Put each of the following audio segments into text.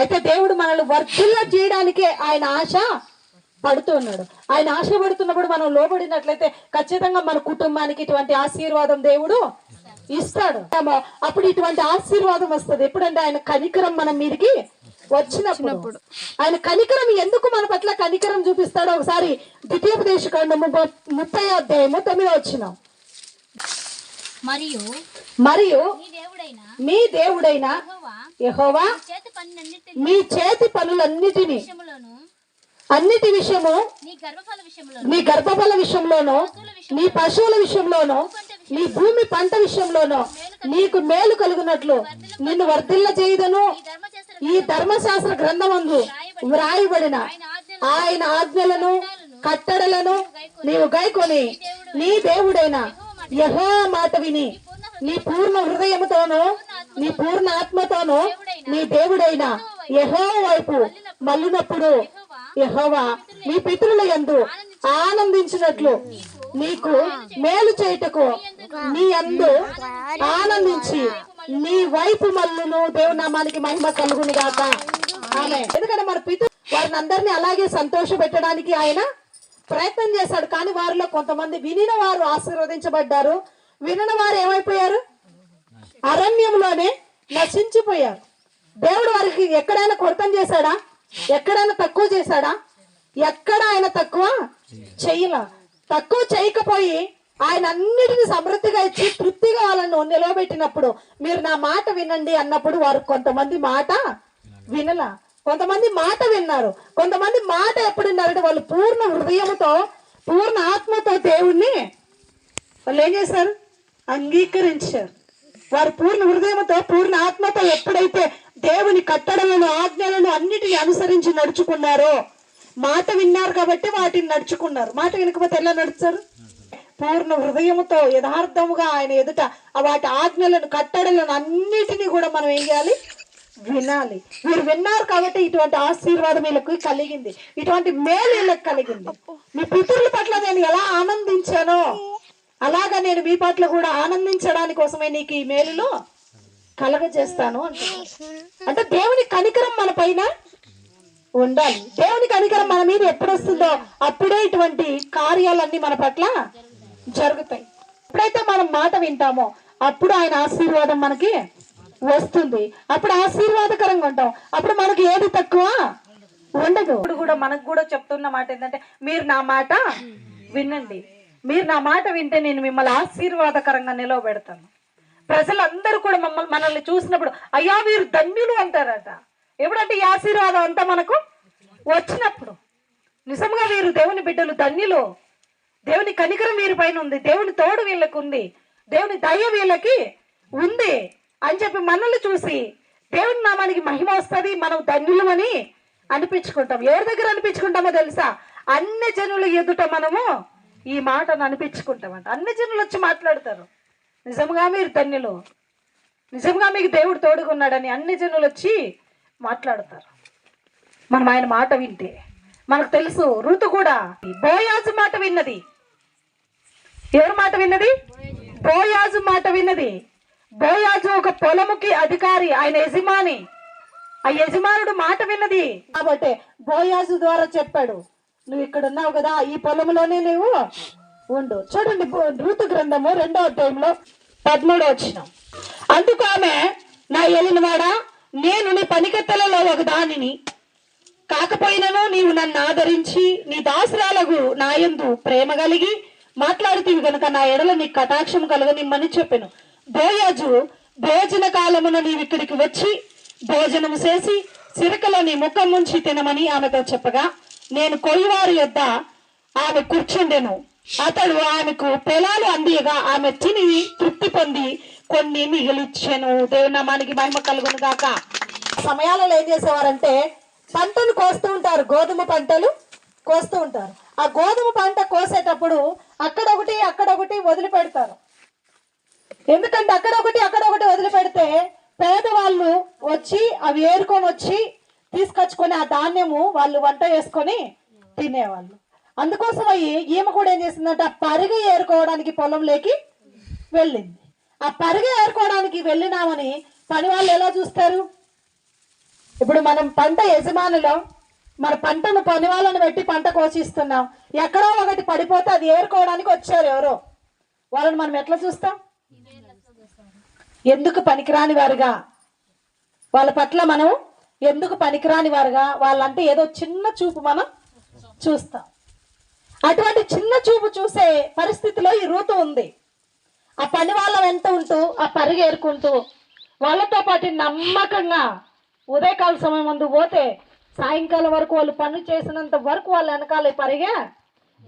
అయితే దేవుడు మనల్ని వర్ధిల్ల చేయడానికే ఆయన ఆశ పడుతున్నాడు ఆయన ఆశ పడుతున్నప్పుడు మనం లోబడినట్లయితే ఖచ్చితంగా మన కుటుంబానికి ఇటువంటి ఆశీర్వాదం దేవుడు ఇస్తాడు. అప్పుడు ఇటువంటి ఆశీర్వాదం వస్తుంది. ఎప్పుడంటే ఆయన కనికరం మన మీదకి వచ్చినప్పుడు. ఆయన కనికరం ఎందుకు మన పట్ల కనికరం చూపిస్తాడో ఒకసారి ద్వితీయోపదేశ కాండము ముప్పై అధ్యాయము తొమ్మిదో వచ్చినాం మరియు మరియు మీ దేవుడైన యెహోవా మీ చేతి పనులన్నిటిని అన్నిటి విషయము నీ గర్భఫల విషయంలోనూ నీ పశువుల విషయంలోనూ నీ భూమి పంట విషయంలోనూ నీకు మేలు కలుగునట్లు నిన్ను వర్ధిల్ల చేయదను ఈ ధర్మశాస్త్ర గ్రంథమందు వ్రాయబడిన ఆయన ఆజ్ఞలను కట్టడలను నీవు గైకొని నీ దేవుడైన యహో మాట విని నీ పూర్ణ హృదయముతోనూ నీ పూర్ణ ఆత్మతోనూ నీ దేవుడైన యహో వైపు మళ్ళినప్పుడు యహోవా నీ పితరుల యందు ఆనందించినట్లు నీకు మేలు చేయుటకు నీ అందు ఆనందించి నీ వైపు మల్లును దేవునామానికి మహిమ కలుగును గాక. ఆమె. ఎందుకంటే మన పితృ వారిని అందరినీ అలాగే సంతోష పెట్టడానికి ఆయన ప్రయత్నం చేశాడు. కానీ వారిలో కొంతమంది వినిన వారు ఆశీర్వదించబడ్డారు. వినని వారు ఏమైపోయారు? అరణ్యంలోనే నశించిపోయారు. దేవుడు వారికి ఎక్కడైనా కొరతం చేశాడా? ఎక్కడైనా తక్కువ చేశాడా? ఎక్కడ ఆయన తక్కువ చెయ్యల తక్కువ చేయకపోయి ఆయన అన్నిటిని సమృద్ధిగా ఇచ్చి తృప్తిగా వాళ్ళను నిలవబెట్టినప్పుడు మీరు నా మాట వినండి అన్నప్పుడు వారు కొంతమంది మాట వినలా. కొంతమంది మాట విన్నారు. కొంతమంది మాట ఎప్పుడు విన్నారంటే వాళ్ళు పూర్ణ హృదయంతో పూర్ణ ఆత్మతో దేవుణ్ణి వాళ్ళు ఏం చేశారు? అంగీకరించారు. వారు పూర్ణ హృదయంతో పూర్ణ ఆత్మతో ఎప్పుడైతే దేవుని కట్టడలను ఆజ్ఞలను అన్నిటిని అనుసరించి నడుచుకున్నారో మాట విన్నారు కాబట్టి వాటిని నడుచుకున్నారు. మాట వినకపోతే ఎలా నడుస్తారు? పూర్ణ హృదయముతో యథార్థముగా ఆయన ఎదుట వాటి ఆజ్ఞలను కట్టడలను అన్నిటినీ కూడా మనం ఏం చేయాలి? వినాలి. మీరు విన్నారు కాబట్టి ఇటువంటి ఆశీర్వాదం వీళ్ళకి కలిగింది. ఇటువంటి మేలు వీళ్ళకి కలిగింది. మీ పితృల పట్ల నేను ఎలా ఆనందించానో అలాగా నేను మీ పట్ల కూడా ఆనందించడానికి కోసమే నీకు ఈ మేలులో కలగజేస్తాను అంటున్నాడు అంటే దేవుని కనికరం మన పైన ఉండాలి. దేవుని కనికరం మన మీద ఎప్పుడు వస్తుందో అప్పుడే ఇటువంటి కార్యాలన్నీ మన పట్ల జరుగుతాయి. ఎప్పుడైతే మనం మాట వింటామో అప్పుడు ఆయన ఆశీర్వాదం మనకి వస్తుంది. అప్పుడు ఆశీర్వాదకరంగా ఉంటాం. అప్పుడు మనకి ఏది తక్కువ ఉండదు. ఇప్పుడు కూడా మనకు కూడా చెప్తున్న మాట ఏంటంటే మీరు నా మాట వినండి. మీరు నా మాట వింటే నేను మిమ్మల్ని ఆశీర్వాదకరంగా నిలవబెడతాను. ప్రజలందరూ కూడా మమ్మల్ని మనల్ని చూసినప్పుడు అయ్యా వీరు ధన్యులు అంటారట. ఎప్పుడంటే ఈ ఆశీర్వాదం అంతా మనకు వచ్చినప్పుడు. నిజంగా వీరు దేవుని బిడ్డలు ధన్యులు. దేవుని కనికరం వీరి పైన ఉంది. దేవుని తోడు వీళ్ళకు ఉంది. దేవుని దయ వీళ్ళకి ఉంది అని చెప్పి మనల్ని చూసి దేవుని నామానికి మహిమ వస్తుంది మనం ధన్యులమని అనిపించుకుంటాం. ఎవరి దగ్గర అనిపించుకుంటామో తెలుసా? అన్ని జనుల ఎదుట మనము ఈ మాటను అనిపించుకుంటామంట. అన్ని జనులు వచ్చి మాట్లాడతారు. నిజంగా మీరు తన్నిలో. నిజంగా మీకు దేవుడు తోడుకున్నాడని అన్ని జనులు వచ్చి మాట్లాడతారు. మనం ఆయన మాట వింటే. మనకు తెలుసు ఋతు కూడా బోయాజు మాట విన్నది. ఎవరి మాట విన్నది? బోయాజు మాట విన్నది. బోయాజు ఒక పొలముకి అధికారి ఆయన యజమాని. ఆ యజమానుడు మాట విన్నది. కాబట్టి బోయాజు ద్వారా చెప్పాడు. నువ్వు ఇక్కడ ఉన్నావు కదా ఈ పొలంలోనే నువ్వు ఉండు. చూడండి ఋతు గ్రంథము రెండో అధ్యాయంలో పదమూడో వచ్చిన అందుకు ఆమె నా ఏలినవాడా నేను నీ పనికెత్తలలో ఒక దానిని కాకపోయినను నీవు నన్ను ఆదరించి నీ దాసురాలకు నాయందు ప్రేమ కలిగి మాట్లాడుతీవి గనుక నా ఎడల నీ కటాక్షం కలగనిమ్మని చెప్పాను. బోయాజు భోజన కాలమున నీవు ఇక్కడికి వచ్చి భోజనము చేసి సిరకలో నీ ముఖం ముంచి తినమని ఆమెతో చెప్పగా నేను కొయ్యవారి యొద్ద ఆమె కూర్చుండెను. అతడు ఆమెకు పొలాలు అందియగా ఆమె తిని తృప్తి పొంది కొన్ని మిగిలిచ్చాను. దేవునామానికి మహిమ కలుగును గాక. సమయాలలో ఏం చేసేవారంటే పంటలు కోస్తూ ఉంటారు. గోధుమ పంటలు కోస్తూ ఉంటారు. ఆ గోధుమ పంట కోసేటప్పుడు అక్కడ ఒకటి అక్కడ ఒకటి వదిలిపెడతారు. ఎందుకంటే అక్కడ ఒకటి అక్కడ ఒకటి వదిలిపెడితే పేదవాళ్ళు వచ్చి అవి ఏరుకొని వచ్చి తీసుకొచ్చుకొని ఆ ధాన్యము వాళ్ళు వంట చేసుకొని తినేవాళ్ళు. అందుకోసం అయ్యి ఈమె కూడా ఏం చేసిందంటే ఆ పరిగె ఏరుకోవడానికి పొలంలోకి వెళ్ళింది. ఆ పరిగె ఏరుకోవడానికి వెళ్ళినామని పని వాళ్ళు ఎలా చూస్తారు? ఇప్పుడు మనం పంట యజమానులో మన పంటను పని వాళ్ళని పెట్టి పంట కోసిస్తున్నాం ఎక్కడో ఒకటి పడిపోతే అది ఏరుకోవడానికి వచ్చారు ఎవరో. వాళ్ళని మనం ఎట్లా చూస్తాం? ఎందుకు పనికిరాని వారుగా? వాళ్ళ పట్ల మనం ఎందుకు పనికిరాని వారుగా? వాళ్ళంటే ఏదో చిన్న చూపు మనం చూస్తాం. అటువంటి చిన్న చూపు చూసే పరిస్థితిలో ఈ రూతు ఉంది. ఆ పని వాళ్ళ వెంట ఉంటూ ఆ పరుగు ఏరుకుంటూ వాళ్ళతో పాటు నమ్మకంగా ఉదయకాల సమయం ముందు పోతే సాయంకాలం వరకు వాళ్ళు పని చేసినంత వరకు వాళ్ళ వెనకాల ఈ పరిగె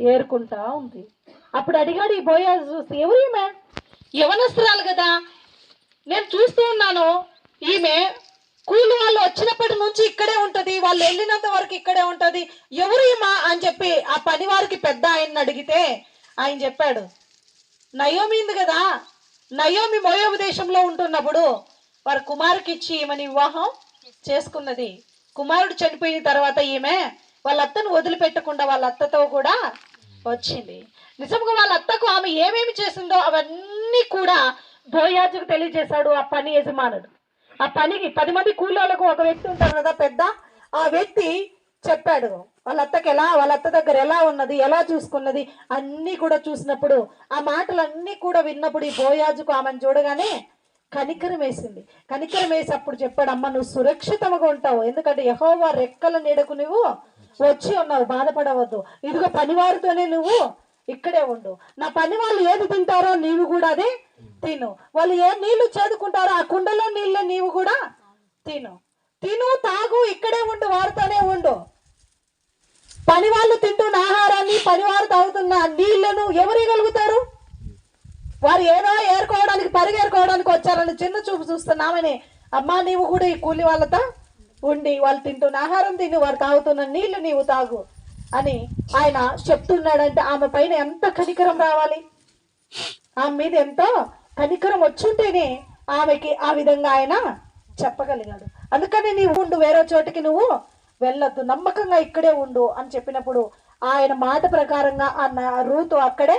ఏరుకుంటా ఉంది. అప్పుడు అడిగాడు ఈ బోయా చూస్తే ఎవరు ఈమె? యవనస్తురాలు కదా. నేను చూస్తూ ఉన్నాను. ఈమె కూలి వాళ్ళు వచ్చినప్పటి నుంచి ఇక్కడే ఉంటది వాళ్ళు వెళ్ళినంత వరకు ఇక్కడే ఉంటది. ఎవరు ఏమా అని చెప్పి ఆ పని వారికి పెద్ద ఆయన్ని అడిగితే ఆయన చెప్పాడు నయోమి ఉంది కదా నయోమి మోయోబు దేశంలో ఉంటున్నప్పుడు వారి కుమారుకి ఇచ్చి ఈమెని వివాహం చేసుకున్నది. కుమారుడు చనిపోయిన తర్వాత ఈమె వాళ్ళ అత్తను వదిలిపెట్టకుండా వాళ్ళ అత్తతో కూడా వచ్చింది. నిజంగా వాళ్ళ అత్తకు ఆమె ఏమేమి చేసిందో అవన్నీ కూడా బోయాజుకు తెలియజేశాడు ఆ పని యజమానుడు. ఆ పనికి పది మంది కూలీలకు ఒక వ్యక్తి ఉంటారు కదా పెద్ద? ఆ వ్యక్తి చెప్పాడు వాళ్ళ అత్తకి ఎలా వాళ్ళ అత్త దగ్గర ఎలా ఉన్నది ఎలా చూసుకున్నది అన్నీ కూడా చూసినప్పుడు ఆ మాటలన్నీ కూడా విన్నప్పుడు ఈ బోయాజుకు ఆమెను చూడగానే కనికరం వేసింది. కనికరం వేసి అప్పుడు చెప్పాడు అమ్మ నువ్వు సురక్షితంగా ఉంటావు. ఎందుకంటే యహోవా రెక్కల నీడకు నువ్వు వచ్చి ఉన్నావు. బాధపడవద్దు. ఇదిగో పనివారితోనే నువ్వు ఇక్కడే ఉండు. నా పని వాళ్ళు ఏది తింటారో నీవు కూడా అదే తిను. వాళ్ళు ఏ నీళ్ళు చేదుకుంటారో ఆ కుండలో నీళ్ళే నీవు కూడా తిను. తిను తాగు ఇక్కడే ఉండు వారితోనే ఉండు. పని వాళ్ళు తింటున్న ఆహారాన్ని పనివారు తాగుతున్న నీళ్ళను ఎవరు వారు ఏదో ఏరుకోవడానికి పరిగేరుకోవడానికి వచ్చారని చిన్న చూపు చూస్తున్నామని అమ్మా నీవు కూడా ఈ కూలి వాళ్ళతో ఉండి వాళ్ళు తింటున్న ఆహారం తిని వారు తాగుతున్న నీళ్ళు నీవు తాగు. అని ఆయన చెప్తున్నాడంటే ఆమె పైన ఎంత కనికరం రావాలి? ఆమె మీద ఎంతో కనికరం వచ్చుంటేనే ఆమెకి ఆ విధంగా ఆయన చెప్పగలిగాడు. అందుకని నీవు ఉండు వేరే చోటికి నువ్వు వెళ్ళొద్దు నమ్మకంగా ఇక్కడే ఉండు అని చెప్పినప్పుడు ఆయన మాట ప్రకారంగా ఆ నా- రూతు అక్కడే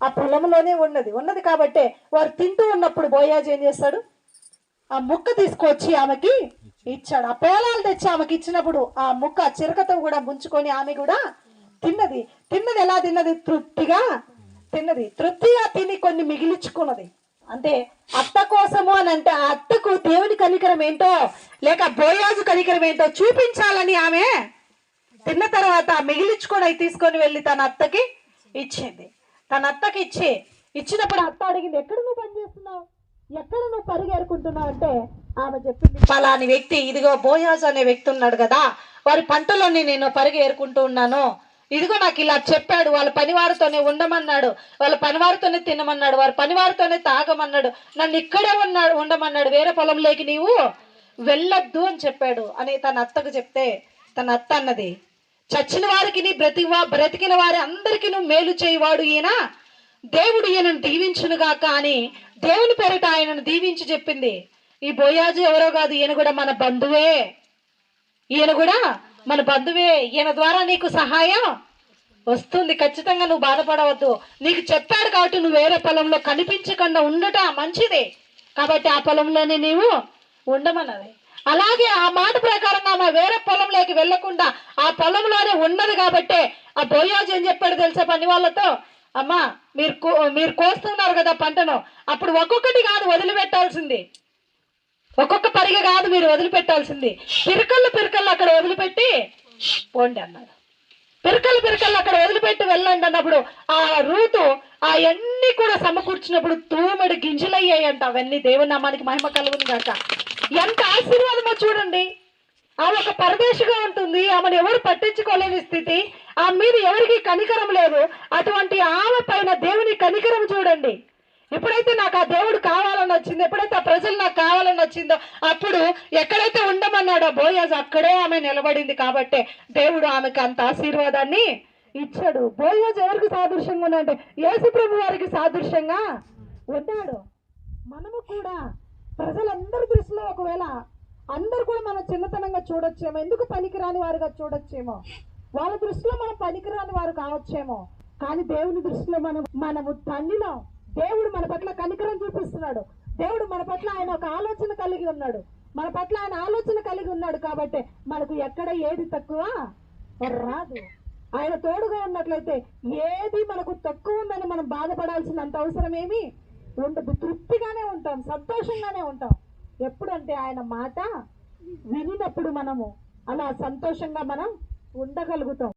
ఆ పొలంలోనే ఉన్నది. ఉన్నది కాబట్టే వారు తింటూ ఉన్నప్పుడు బోయాజ్ ఏం చేస్తాడు? ఆ ముక్క తీసుకొచ్చి ఆమెకి ఇచ్చాడు. ఆ పేలాలు తెచ్చి ఆమెకి ఇచ్చినప్పుడు ఆ ముక్క చిరకతో కూడా ముంచుకొని ఆమె కూడా తిన్నది. తిన్నది ఎలా తిన్నది? తృప్తిగా తిన్నది. తృప్తిగా తిని కొన్ని మిగిలించుకున్నది. అంటే అత్త కోసము అని అంటే ఆ అత్తకు దేవుని కనికరం ఏంటో లేక బోయాజు కనికరం ఏంటో చూపించాలని ఆమె తిన్న తర్వాత మిగిలించుకొని అవి తీసుకొని వెళ్ళి తన అత్తకి ఇచ్చింది. తన అత్తకి ఇచ్చి ఇచ్చినప్పుడు అత్త అడిగింది ఎక్కడ నువ్వు పని చేస్తున్నావు? ఎక్కడ నువ్వు పరిగెరుకుంటున్నావు? అంటే ఆమె చెప్పింది పలాని వ్యక్తి ఇదిగో బోయాజ్ అనే వ్యక్తి ఉన్నాడు కదా వారి పంటలోని నేను పరిగెరుకుంటూ ఉన్నాను. ఇదిగో నాకు ఇలా చెప్పాడు వాళ్ళ పనివారితోనే ఉండమన్నాడు వాళ్ళ పనివారితోనే తినమన్నాడు వారి పనివారితోనే తాగమన్నాడు నన్ను ఇక్కడే ఉన్నాడు ఉండమన్నాడు వేరే పొలంలోకి నీవు వెళ్ళొద్దు అని చెప్పాడు. అని తన అత్తకు చెప్తే తన అత్త అన్నది చచ్చిన వారికి నీ బ్రతి బ్రతికిన వారి అందరికీ నువ్వు మేలు చేయవాడు ఈయన దేవుడు ఈయనను దీవించునుగాక అని దేవుని పేరిట ఆయనను దీవించి చెప్పింది. ఈ బోయాజు ఎవరో కాదు ఈయన కూడా మన బంధువే. ఈయన కూడా మన బంధువే. ఈయన ద్వారా నీకు సహాయం వస్తుంది. ఖచ్చితంగా నువ్వు బాధపడవద్దు. నీకు చెప్పాడు కాబట్టి నువ్వు వేరే పొలంలో కనిపించకుండా ఉండట మంచిదే. కాబట్టి ఆ పొలంలోనే నీవు ఉండమన్నది. అలాగే ఆ మాట ప్రకారంగా ఆమె వేరే పొలంలోకి వెళ్ళకుండా ఆ పొలంలోనే ఉన్నది కాబట్టే ఆ బోయాజు ఏం చెప్పాడు తెలుసా పని వాళ్ళతో? అమ్మా మీరు కో- మీరు కోస్తున్నారు కదా పంటను. అప్పుడు ఒక్కొక్కటి కాదు వదిలిపెట్టాల్సింది. ఒక్కొక్క పరిగ కాదు మీరు వదిలిపెట్టాల్సింది. పిరకళ్ళు పిరకళ్ళు అక్కడ వదిలిపెట్టి పోండి అన్నాడు పిరకలు పిరకలు అక్కడ వదిలిపెట్టి వెళ్ళండి అన్నప్పుడు ఆ రూతు ఆ అన్ని కూడా సమకూర్చినప్పుడు తూమెడు గింజలయ్యాయంట అవన్నీ. దేవుని నామానికి మహిమ కలుగును కాక ఎంత ఆశీర్వాదమో చూడండి. ఆమె ఒక పరదేశిగా ఉంటుంది. ఆమెను ఎవరు పట్టించుకోలేని స్థితి. ఆమె మీద ఎవరికి కనికరం లేదు. అటువంటి ఆమె పైన దేవుని కనికరం చూడండి. ఎప్పుడైతే నాకు ఆ దేవుడు కావాలని వచ్చిందో ఎప్పుడైతే ఆ ప్రజలు నాకు కావాలని వచ్చిందో అప్పుడు ఎక్కడైతే ఉండమన్నాడో బోయాజ్ అక్కడే ఆమె నిలబడింది కాబట్టే దేవుడు ఆమెకు అంత ఆశీర్వాదాన్ని ఇచ్చాడు. బోయాజ్ ఎవరికి సాదృశ్యంగా ఉన్నాడంటే యేసు ప్రభు వారికి సాదృశ్యంగా ఉన్నాడు. మనము కూడా ప్రజలందరి దృష్టిలో ఒకవేళ అందరు కూడా మనం చిన్నతనంగా చూడొచ్చేమో ఎందుకు పనికిరాని వారుగా చూడొచ్చేమో? వాళ్ళ దృష్టిలో మనం పనికిరాని వారు కావచ్చేమో. కానీ దేవుని దృష్టిలో మనం మనము తల్లిలో దేవుడు మన పట్ల కనికరం చూపిస్తున్నాడు. దేవుడు మన పట్ల ఆయన ఒక ఆలోచన కలిగి ఉన్నాడు. మన పట్ల ఆయన ఆలోచన కలిగి ఉన్నాడు కాబట్టి మనకు ఎక్కడ ఏది తక్కువ రాదు. ఆయన తోడుగా ఉన్నట్లయితే ఏది మనకు తక్కువ ఉందని మనం బాధపడాల్సినంత అవసరం ఏమి ఉండదు. తృప్తిగానే ఉంటాం సంతోషంగానే ఉంటాం. ఎప్పుడంటే ఆయన మాట వినినప్పుడు మనము అలా సంతోషంగా మనం ఉండగలుగుతాం.